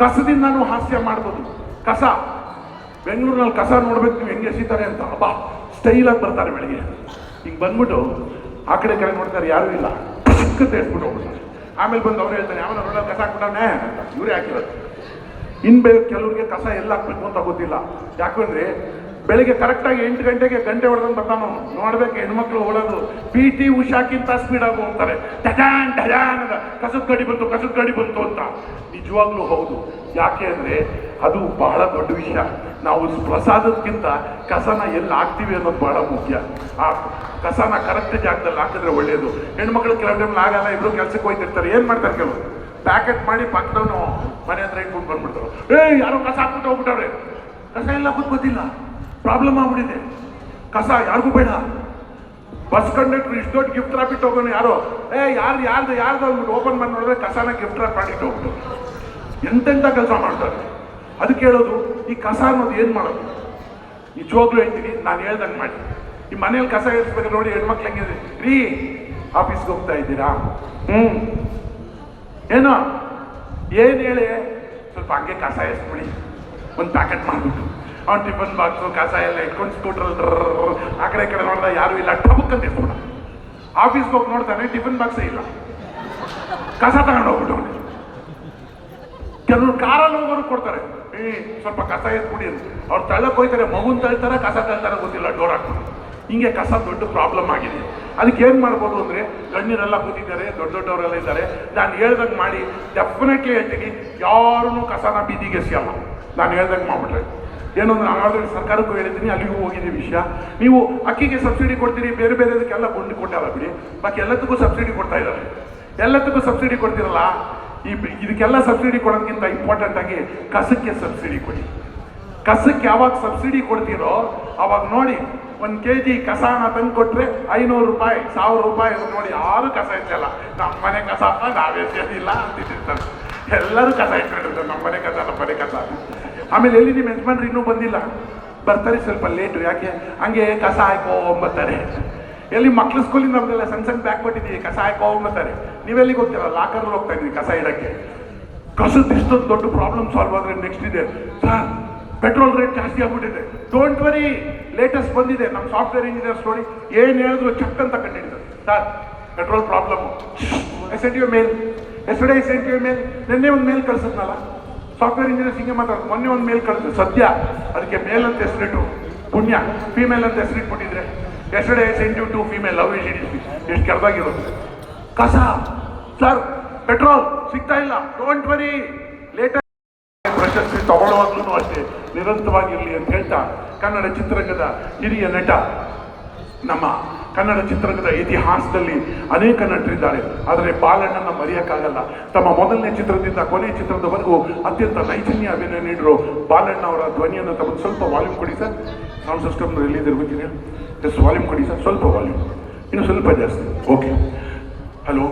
ಕಸದಿಂದನೂ ಹಾಸ್ಯ ಮಾಡ್ಬೋದು. ಕಸ. ಬೆಂಗಳೂರಿನಲ್ಲಿ ಕಸ ನೋಡ್ಬೇಕು, ನೀವು ಹೆಂಗೆ ಎಸಿತಾರೆ ಅಂತ. ಅಬ್ಬಾ. ಸ್ಟೈಲಾಗಿ ಬರ್ತಾರೆ ಬೆಳಿಗ್ಗೆ. ಹಿಂಗೆ ಬಂದ್ಬಿಟ್ಟು ಆ ಕಡೆ ಕಡೆ ನೋಡ್ತಾರೆ, ಯಾರೂ ಇಲ್ಲ. ಚಿಕ್ಕತ್ತೆ ಎತ್ಬಿಟ್ಟು ಹೋಗ್ಬಿಡ್ತಾರೆ. ಆಮೇಲೆ ಬಂದು ಅವ್ರು ಹೇಳ್ತಾರೆ, ಯಾವನ ರೋಡ ಕಸ ಹಾಕ್ಬಿಟ್ಟವನೇ? ಅಂತ. ಇವರೇ ಹಾಕಿರೋದು. ಇನ್ನು ಬೇರೆ ಕೆಲವ್ರಿಗೆ ಕಸ ಎಲ್ಲ ಹಾಕ್ಬೇಕು ಅಂತ ಗೊತ್ತಿಲ್ಲ. ಯಾಕಂದ್ರೆ ಬೆಳಿಗ್ಗೆ ಕರೆಕ್ಟಾಗಿ ಎಂಟು ಗಂಟೆಗೆ ಗಂಟೆ ಹೊಡೆದಂಗೆ ಬರ್ತಾನು ನೋಡ್ಬೇಕು ಹೆಣ್ಮಕ್ಳು ಓಡೋದು. ಪಿ ಟಿ ಉಷಾಕ್ಕಿಂತ ಸ್ಪೀಡಾಗಿ ಹೋಗ್ತಾರೆ. ಟಜಾನ್ ಟಜಾನ್ ಅಂತ ಕಸದ ಗಡಿ ಬಂತು, ಕಸದ ಗಡಿ ಬಂತು ಅಂತ. ನಿಜವಾಗ್ಲೂ ಹೌದು. ಯಾಕೆ ಅಂದರೆ ಅದು ಬಹಳ ದೊಡ್ಡ ವಿಷಯ. ನಾವು ಪ್ರಸಾದಕ್ಕಿಂತ ಕಸನ ಎಲ್ಲಿ ಹಾಕ್ತೀವಿ ಅನ್ನೋದು ಬಹಳ ಮುಖ್ಯ. ಆ ಕಸನ ಕರೆಕ್ಟ್ ಜಾಗದಲ್ಲಿ ಹಾಕಿದ್ರೆ ಒಳ್ಳೆಯದು ಹೆಣ್ಮಕ್ಳು ಕೆಲವು ಟೈಮ್ ಆಗಲ್ಲ ಇಬ್ರು ಕೆಲ್ಸಕ್ಕೆ ಹೋಗ್ತಿರ್ತಾರೆ ಏನು ಮಾಡ್ತಾರೆ ಕೆಲವರು? ಪ್ಯಾಕೆಟ್ ಮಾಡಿ ಪಕ್ಕದವನು ಮನೆ ಹತ್ರ ಇಟ್ಕೊಂಡು ಬಂದ್ಬಿಡ್ತಾರೆ. ಏ ಯಾರೋ ಕಸ ಹಾಕ್ಬಿಟ್ಟು ಹೋಗ್ಬಿಟ್ಟವ್ರೆ. ಕಸ ಎಲ್ಲ ಗೊತ್ತಿಲ್ಲ ಪ್ರಾಬ್ಲಮ್ ಆಗ್ಬಿಟ್ಟಿದೆ. ಕಸ ಯಾರಿಗೂ ಬೇಡ. ಬಸ್ ಕಂಡಕ್ಟರ್ ಇಷ್ಟು ದೊಡ್ಡ ಗಿಫ್ಟ್ ರ್ಯಾಪ್ ಇಟ್ಟು ಹೋಗೋಣ ಯಾರೋ, ಏ ಯಾರು ಯಾರ್ದು ಯಾರ್ದು? ಅಂದ್ಬಿಟ್ಟು ಓಪನ್ ಮಾಡಿ ನೋಡಿದ್ರೆ ಕಸನ ಗಿಫ್ಟ್ ರಾಪ್ ಮಾಡಿಟ್ಟು ಹೋಗ್ಬಿಟ್ಟು. ಎಂತೆಂಥ ಕೆಲಸ ಮಾಡ್ತಾರೆ. ಅದಕ್ಕೆ ಹೇಳೋದು, ಈ ಕಸ ಅನ್ನೋದು ಏನು ಮಾಡೋದು? ನಿಜವಾಗ್ಲೂ ಹೇಳ್ತೀನಿ, ನಾನು ಹೇಳ್ದಂಗೆ ಮಾಡಿ. ಈ ಮನೇಲಿ ಕಸ ಇರಿಸ್ಬೇಕು ನೋಡಿ ಹೆಣ್ಮಕ್ಳು ಹೆಂಗಿದೆ ರೀ, ಆಫೀಸ್ಗೆ ಹೋಗ್ತಾ ಇದ್ದೀರಾ? ಹ್ಞೂ ಏನೋ, ಏನು ಹೇಳಿ? ಸ್ವಲ್ಪ ಹಂಗೆ ಕಸ ಎಸ್ಬಿಡಿ ಒಂದು ಪ್ಯಾಕೆಟ್ ಮಾಡಿಬಿಟ್ಟು. ಅವ್ನು ಟಿಫನ್ ಬಾಕ್ಸು ಕಸ ಎಲ್ಲ ಇಟ್ಕೊಂಡು ಸ್ಕೂಟ್ರಲ್ಲಿ ಆ ಕಡೆ ಕಡೆ ನೋಡಿದ ಯಾರು ಇಲ್ಲ. ಟಬಕ್ ಅಂತ ಇಟ್ಕೊಂಡ. ಆಫೀಸ್ಗೆ ಹೋಗಿ ನೋಡ್ತಾನೆ ಟಿಫನ್ ಬಾಕ್ಸೇ ಇಲ್ಲ. ಕಸ ತಗೊಂಡು ಹೋಗ್ಬಿಟ್ಟು ಕೆಲವರು ಕಾರಲ್ಲಿ ಹೋಗೋರು ಕೊಡ್ತಾರೆ. ಏ, ಸ್ವಲ್ಪ ಕಸ ಎತ್ಬಿಡಿ ಅವ್ರು ತಳ್ಳಕ್ಕೆ ಹೋಯ್ತಾರೆ ಮಗುನ್ ತಳ್ತಾರೆ, ಕಸ ತಳ್ತಾರೆ ಗೊತ್ತಿಲ್ಲ, ಡೋರ್ ಹಾಕ್ತಾರೆ ಹಿಂಗೆ ಕಸ ದೊಡ್ಡ ಪ್ರಾಬ್ಲಮ್ ಆಗಿದೆ. ಅದಕ್ಕೆ ಏನು ಮಾಡ್ಬೋದು ಅಂದರೆ, ಗಣ್ಯರೆಲ್ಲ ಕೂತಿದ್ದಾರೆ, ದೊಡ್ಡ ದೊಡ್ಡವರೆಲ್ಲ ಇದ್ದಾರೆ. ನಾನು ಹೇಳ್ದಂಗೆ ಮಾಡಿ ಡೆಫಿನೆಟ್ಲಿ ಹೇಳ್ತೀನಿ ಯಾರೂ ಕಸನ ಬೀದಿಗೆ ಸಿಯಲ್ಲ ನಾನು ಹೇಳ್ದಂಗೆ ಮಾಡ್ಬಿಟ್ರೆ. ಏನು ನಾನು ಆಲ್ರೆಡಿ ಸರ್ಕಾರಕ್ಕೂ ಹೇಳಿದ್ದೀನಿ, ಅಲ್ಲಿಗೂ ಹೋಗಿದೆ ವಿಷಯ. ನೀವು ಅಕ್ಕಿಗೆ ಸಬ್ಸಿಡಿ ಕೊಡ್ತೀರಿ, ಬೇರೆ ಬೇರೆದಕ್ಕೆಲ್ಲ ಕೊಂಡು ಕೊಟ್ಟಾರ ಬಿಡಿ. ಬಾಕಿ ಎಲ್ಲದಕ್ಕೂ ಸಬ್ಸಿಡಿ ಕೊಡ್ತಾ ಇದ್ದಾರೆ. ಎಲ್ಲದಕ್ಕೂ ಸಬ್ಸಿಡಿ ಕೊಡ್ತಿರಲ್ಲ, ಈ ಇದಕ್ಕೆಲ್ಲ ಸಬ್ಸಿಡಿ ಕೊಡೋದಕ್ಕಿಂತ ಇಂಪಾರ್ಟೆಂಟ್ ಆಗಿ ಕಸಕ್ಕೆ ಸಬ್ಸಿಡಿ ಕೊಡಿ. ಕಸಕ್ಕೆ ಯಾವಾಗ ಸಬ್ಸಿಡಿ ಕೊಡ್ತೀರೋ, ಅವಾಗ ನೋಡಿ, ಒಂದು ಕೆ ಜಿ ಕಸಾನ ತಂದು ಕೊಟ್ಟರೆ ಐನೂರು ರೂಪಾಯಿ, ಸಾವಿರ ರೂಪಾಯಿ ನೋಡಿ ಯಾರು ಕಸ ಎಚ್ಚಲ್ಲ ನಮ್ಮ ಮನೆ ಕಸ ಅಂತ ನಾವೇ ಸೇರಿಲ್ಲ ಅಂತಿರ್ತಾರೆ ಎಲ್ಲರೂ ಕಸ ಇಟ್ಕೊಂಡಿರ್ತಾರೆ ನಮ್ಮ ಮನೆ ಕಸ ನಮ್ಮ ಮನೆ ಕಸ. ಆಮೇಲೆ ಎಲ್ಲಿ ನಿಮ್ಮ ಯಜಮಾನ್ರು? ಇನ್ನೂ ಬಂದಿಲ್ಲ. ಬರ್ತಾರೆ ಸ್ವಲ್ಪ ಲೇಟು ಯಾಕೆ? ಹಂಗೆ ಕಸ ಹಾಕೋಂಬತ್ತಾರೆ ಎಲ್ಲಿ ಮಕ್ಳು ಸ್ಕೂಲಿಂದ ನಮ್ದೆಲ್ಲ ಸಣ್ಣ ಸಣ್ಣ ಬ್ಯಾಗ್ ಕೊಟ್ಟಿದ್ದೀವಿ ಕಸ ಹಾಕೋಂಬತ್ತಾರೆ ನೀವೆಲ್ಲಿ ಹೋಗ್ತೀರ ಲಾಕರ್ ಹೋಗ್ತಾ ಇದ್ದೀವಿ ಕಸ ಇಡಕ್ಕೆ. ಕಸದ ಇಷ್ಟೊಂದು ದೊಡ್ಡ ಪ್ರಾಬ್ಲಮ್ ಸಾಲ್ವ್ ಆದರೆ ನೆಕ್ಸ್ಟ್ ಇದೆ. ಸರ್ ಪೆಟ್ರೋಲ್ ರೇಟ್ ಜಾಸ್ತಿ ಆಗ್ಬಿಟ್ಟಿದೆ. ಡೋಂಟ್ ವರಿ ಲೇಟೆಸ್ಟ್ ಬಂದಿದೆ. ನಮ್ಮ ಸಾಫ್ಟ್ವೇರ್ ಇಂಜಿನಿಯರ್ಸ್ ನೋಡಿ ಏನು ಹೇಳಿದ್ರು ಚಕ್ ಅಂತ ಕಂಡಿಡಿದ್ರು sir petrol problem N T U mail S S N T U mail ನಿನ್ನೆ ಒಂದು ಮೇಲ್ ಕಳ್ಸಿದ್ನಲ್ಲ. ಸಾಫ್ಟ್ವೇರ್ ಇಂಜಿನಿಯರ್ಸ್ ಹಿಂಗೆ ಮಾತಾಡ್ತಾರೆ ಮೊನ್ನೆ ಒಂದು ಮೇಲ್ ಕಳಿಸಿದ್ರು, ಸದ್ಯ. ಅದಕ್ಕೆ ಮೇಲ್ ಅಂತ ಹೆಸರಿಟ್ಟು. ಪುಣ್ಯ. ಫೀಮೇಲ್ ಅಂತ ಹೆಸರಿಟ್ಬಿಟ್ಟಿದ್ರೆ yesterday I sent you to female love is ಎಷ್ಟು ಕೆಳಬಾಗಿರೋದು ಕಸ. ಸರ್ ಪೆಟ್ರೋಲ್ ಸಿಗ್ತಾ ಇಲ್ಲ. ಡೋಂಟ್ ವರಿ ಲೇಟರ್ ಪ್ರಶಸ್ತಿ ತಗೊಳ್ಳುವಾಗ್ಲೂ ಅಷ್ಟೇ. ನಿರಂತರವಾಗಿರಲಿ ಅಂತ ಹೇಳ್ತಾ ಕನ್ನಡ ಚಿತ್ರರಂಗದ ಹಿರಿಯ ನಟ ನಮ್ಮ ಕನ್ನಡ ಚಿತ್ರರಂಗದ ಇತಿಹಾಸದಲ್ಲಿ ಅನೇಕ ನಟರಿದ್ದಾರೆ. ಆದರೆ ಬಾಲಣ್ಣನ ಮರೆಯೋಕ್ಕಾಗಲ್ಲ. ತಮ್ಮ ಮೊದಲನೇ ಚಿತ್ರದಿಂದ ಕೊನೆಯ ಚಿತ್ರದವರೆಗೂ ಅತ್ಯಂತ ನೈಜನ್ಯ ಅಭಿನಯ ನೀಡಿರೋ ಬಾಲಣ್ಣ ಅವರ ಧ್ವನಿಯನ್ನು ತಮ್ಮ ಸ್ವಲ್ಪ ವಾಲ್ಯೂಮ್ ಕೊಡಿ ಸರ್. ಸೌಂಡ್ ಸಿಸ್ಟಮ್ ರಿಲೀಸ್ ಇರ್ಬೇಕಿದೆ ಎಸ್ ವಾಲ್ಯೂಮ್ ಕೊಡಿ ಸರ್. ಸ್ವಲ್ಪ ವಾಲ್ಯೂಮ್ ಇನ್ನು ಸ್ವಲ್ಪ ಜಾಸ್ತಿ. ಓಕೆ ಹಲೋ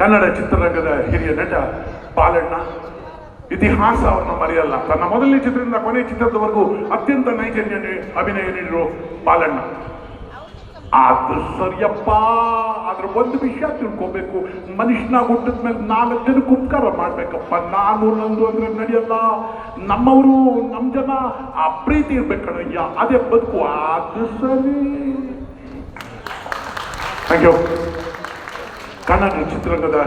ಕನ್ನಡ ಚಿತ್ರರಂಗದ ಹಿರಿಯ ನಟ ಬಾಲಣ್ಣ ಇತಿಹಾಸ ಅವರನ್ನು ಮರೆಯಲ್ಲ. ತನ್ನ ಮೊದಲನೇ ಚಿತ್ರದಿಂದ ಕೊನೆಯ ಚಿತ್ರದವರೆಗೂ ಅತ್ಯಂತ ನೈಜನ್ಯ ಅಭಿನಯ ನೀಡಿರೋ ಬಾಲಣ್ಣ. ಅದು ಸರಿಯಪ್ಪ ಅದ್ರ ಒಂದು ವಿಷಯ ತಿಳ್ಕೊಬೇಕು. ಮನುಷ್ಯನ ಹುಟ್ಟಿದ ಮೇಲೆ ನಾಲ್ಕು ಜನಕ್ಕೆ ಉಪಕಾರ ಮಾಡ್ಬೇಕಪ್ಪ. ನಾನು ನಂದು ಅಂದ್ರೆ ನಡೆಯಲ್ಲ. ನಮ್ಮವರು ನಮ್ಮ ಜನ ಆ ಪ್ರೀತಿ ಇರ್ಬೇಕಣ್ಣಯ್ಯ ಅದೇ ಬದುಕು. ಅದು ಸರಿ. ಥ್ಯಾಂಕ್ ಯು ಕನ್ನಡ ಚಿತ್ರರಂಗದ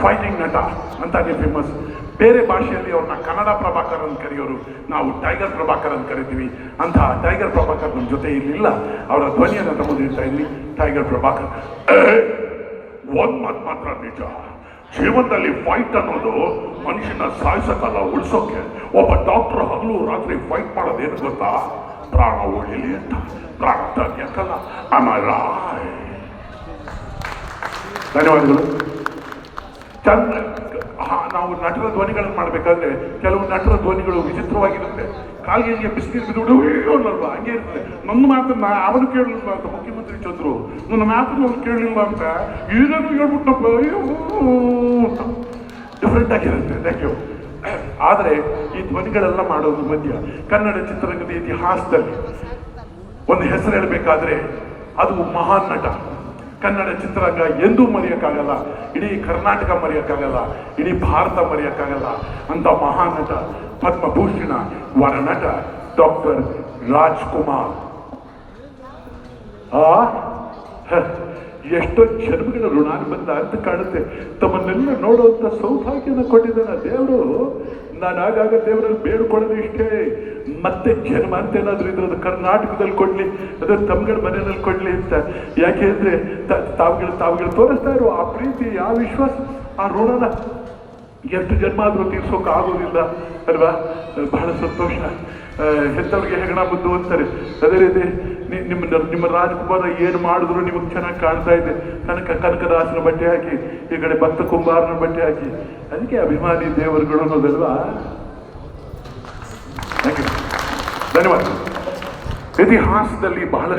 ಫೈಟಿಂಗ್ ನಟ ಅಂತಾನೆ ಫೇಮಸ್ ಬೇರೆ ಭಾಷೆಯಲ್ಲಿ ಅವ್ರನ್ನ ಕನ್ನಡ ಪ್ರಭಾಕರ್ ಅಂತ ಕರೆಯೋರು ನಾವು ಟೈಗರ್ ಪ್ರಭಾಕರ್ ಅಂತ ಕರಿತೀವಿ. ಅಂತ ಟೈಗರ್ ಪ್ರಭಾಕರ್ ನಮ್ಮ ಜೊತೆ ಇರಲಿಲ್ಲ. ಅವರ ಧ್ವನಿಯನ್ನು ತಮ್ಮದಿರ್ತಾ ಇಲ್ಲಿ ಟೈಗರ್ ಪ್ರಭಾಕರ್. ಒಂದು ಮಾತು ಮಾತ್ರ ನಿಜ. ಜೀವನದಲ್ಲಿ ಫೈಟ್ ಅನ್ನೋದು ಮನುಷ್ಯನ ಸಾಯಿಸಕಲ್ಲ ಉಳಿಸೋಕೆ. ಒಬ್ಬ ಡಾಕ್ಟರ್ ಹಗಲು ರಾತ್ರಿ ಫೈಟ್ ಮಾಡೋದೇನು ಗೊತ್ತಾ? ಪ್ರಾಣ ಉಳಿಲಿ ಅಂತ. ಪ್ರಾಣ ತೆಗಿಯಕ್ಕಲ್ಲ ಆಮೇಲೆ ಧನ್ಯವಾದಗಳು. ಚಂದ ಹಾ, ನಾವು ನಟರ ಧ್ವನಿಗಳನ್ನು ಮಾಡಬೇಕಾದ್ರೆ ಕೆಲವು ನಟರ ಧ್ವನಿಗಳು ವಿಚಿತ್ರವಾಗಿರುತ್ತೆ. ಕಾಲ್ಗೆ ಬಿಸಿನೀರು ಬಿದ್ದು ಅನ್ನಲ್ವಾ ಹಂಗೆ ಇರ್ತದೆ ನನ್ನ ಮಾತನ್ನ ಅವನು ಕೇಳಲಿಲ್ಲ ಅಂತ ಮುಖ್ಯಮಂತ್ರಿ ಚಂದ್ರು? ನನ್ನ ಮಾತನ್ನು ಅವ್ನು ಕೇಳಲಿಲ್ಲ ಅಂತ? ಏನೇನು ಹೇಳ್ಬಿಟ್ಟಪ್ಪ ಡಿಫ್ರೆಂಟ್ ಆಗಿರುತ್ತೆ. ಥ್ಯಾಂಕ್ ಯು ಆದರೆ ಈ ಧ್ವನಿಗಳೆಲ್ಲ ಮಾಡೋದು ಮಧ್ಯ. ಕನ್ನಡ ಚಿತ್ರರಂಗದ ಇತಿಹಾಸದಲ್ಲಿ ಒಂದು ಹೆಸರು ಹೇಳಬೇಕಾದ್ರೆ ಅದು ಮಹಾನ್ ನಟ. ಕನ್ನಡ ಚಿತ್ರರಂಗ ಎಂದೂ ಮರೆಯೋಕ್ಕಾಗಲ್ಲ. ಇಡೀ ಕರ್ನಾಟಕ ಮರೆಯೋಕ್ಕಾಗಲ್ಲ. ಇಡೀ ಭಾರತ ಮರೆಯೋಕ್ಕಾಗಲ್ಲ. ಅಂತ ಮಹಾನ್ ನಟ ಪದ್ಮಭೂಷಣ ವರ ನಟ ಡಾಕ್ಟರ್ ರಾಜ್ಕುಮಾರ್. ಆ? ಎಷ್ಟೋ ಜನ್ಮಗಳ ಋಣಾನುಬಂಧ ಅಂತ ಕಾಣುತ್ತೆ. ತಮ್ಮನ್ನೆಲ್ಲ ನೋಡುವಂತ ಸೌಭಾಗ್ಯನ ಕೊಟ್ಟಿದ್ದಾನ ದೇವರು. ನಾನು ಆಗಾಗ ದೇವರಲ್ಲಿ ಬೇಡ್ಕೊಳ್ಳೋದು ಇಷ್ಟೇ. ಮತ್ತೆ ಜನ್ಮ ಅಂತ ಏನಾದ್ರು ಇದ್ರದ್ದು ಕರ್ನಾಟಕದಲ್ಲಿ ಕೊಡ್ಲಿ, ಅದು ತಮ್ಗಳ ಮನೆಯಲ್ಲಿ ಕೊಡ್ಲಿ ಅಂತ. ಯಾಕೆ ಅಂದರೆ ತಾವುಗಳು ತಾವುಗಳು ತೋರಿಸ್ತಾ ಇರೋ ಆ ಪ್ರೀತಿ, ಆ ವಿಶ್ವಾಸ, ಆ ಋಣನ ಎಷ್ಟು ಜನ್ಮ ಆದರೂ ತೀರ್ಸೋಕೆ ಆಗೋದಿಲ್ಲ, ಅಲ್ವಾ? ಬಹಳ ಸಂತೋಷ. ಹೆತ್ತವ್ರಿಗೆ ಹೆಗಣ ಮುದ್ದು ಅಂತಾರೆ. ಅದೇ ರೀತಿ ನಿಮ್ಮ ನಿಮ್ಮ ರಾಜಕುಮಾರ ಏನು ಮಾಡಿದ್ರು ನಿಮಗೆ ಚೆನ್ನಾಗಿ ಕಾಣ್ತಾ ಇದೆ. ಕನಕ ಕನಕದಾಸನ ಬಟ್ಟೆ ಹಾಕಿ, ಈ ಕಡೆ ಭಕ್ತ ಕುಂಬಾರನ ಬಟ್ಟೆ ಹಾಕಿ. ಅದಕ್ಕೆ ಅಭಿಮಾನಿ ದೇವರುಗಳು ಅನ್ನೋದಲ್ವಾ. ಧನ್ಯವಾದ ಇತಿಹಾಸದಲ್ಲಿ ಬಹಳ